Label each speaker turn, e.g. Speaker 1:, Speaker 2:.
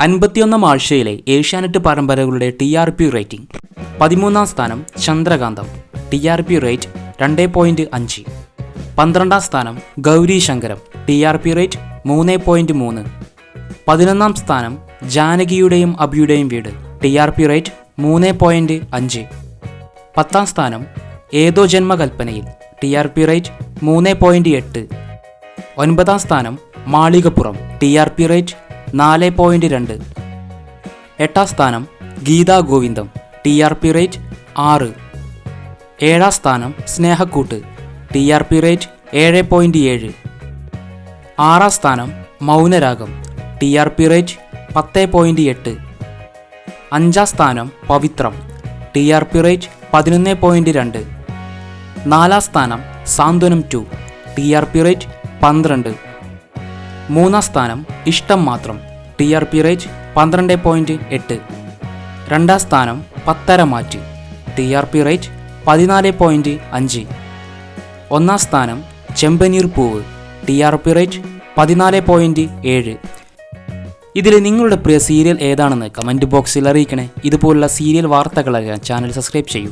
Speaker 1: അൻപത്തിയൊന്നാം ആഴ്ചയിലെ ഏഷ്യാനെറ്റ് പരമ്പരകളുടെ T R P rating. പതിമൂന്നാം സ്ഥാനം Chandrakantham. T R P rate രണ്ട് പോയിന്റ് അഞ്ച്. പന്ത്രണ്ടാം സ്ഥാനം Gauri Shankaram. T R P rate മൂന്ന് പോയിന്റ് മൂന്ന്. പതിനൊന്നാം സ്ഥാനം ജാനകിയുടെയും അബിയുടെയും വീട്. ടി ആർ പി റേറ്റ് മൂന്ന് പോയിന്റ് അഞ്ച്. പത്താം സ്ഥാനം ഏതോ ജന്മകൽപ്പനയിൽ. ടി ആർ പി റേറ്റ് മൂന്ന് പോയിന്റ് എട്ട്. ഒൻപതാം സ്ഥാനം Malikappuram. T R P rate നാല് പോയിന്റ് രണ്ട്. എട്ടാം സ്ഥാനം ഗീതാ ഗോവിന്ദം ടി ആർ പി റേറ്റ് ആറ്. ഏഴാം സ്ഥാനം Snehakkoottu T R P rate ഏഴ് പോയിന്റ് ഏഴ്. ആറാം സ്ഥാനം Mounaragam T R P rate പത്ത് പോയിന്റ് എട്ട്. അഞ്ചാം സ്ഥാനം Pavithram T R P rate പതിനൊന്ന് പോയിന്റ് രണ്ട്. നാലാം സ്ഥാനം Santhwanam two T R P rate പന്ത്രണ്ട്. മൂന്നാം സ്ഥാനം Ishtam Mathram. T R P rate പന്ത്രണ്ട് പോയിന്റ് എട്ട്. രണ്ടാം സ്ഥാനം Pathara Mattu. T R P rate പതിനാല് പോയിന്റ് അഞ്ച്. ഒന്നാം സ്ഥാനം Chembaneer Poovu. T R P rate പതിനാല് പോയിന്റ് ഏഴ്. ഇതിൽ നിങ്ങളുടെ പ്രിയ സീരിയൽ ഏതാണെന്ന് കമന്റ് ബോക്സിൽ അറിയിക്കണേ. ഇതുപോലുള്ള സീരിയൽ വാർത്തകൾ അറിയാൻ ചാനൽ സബ്സ്ക്രൈബ് ചെയ്യൂ.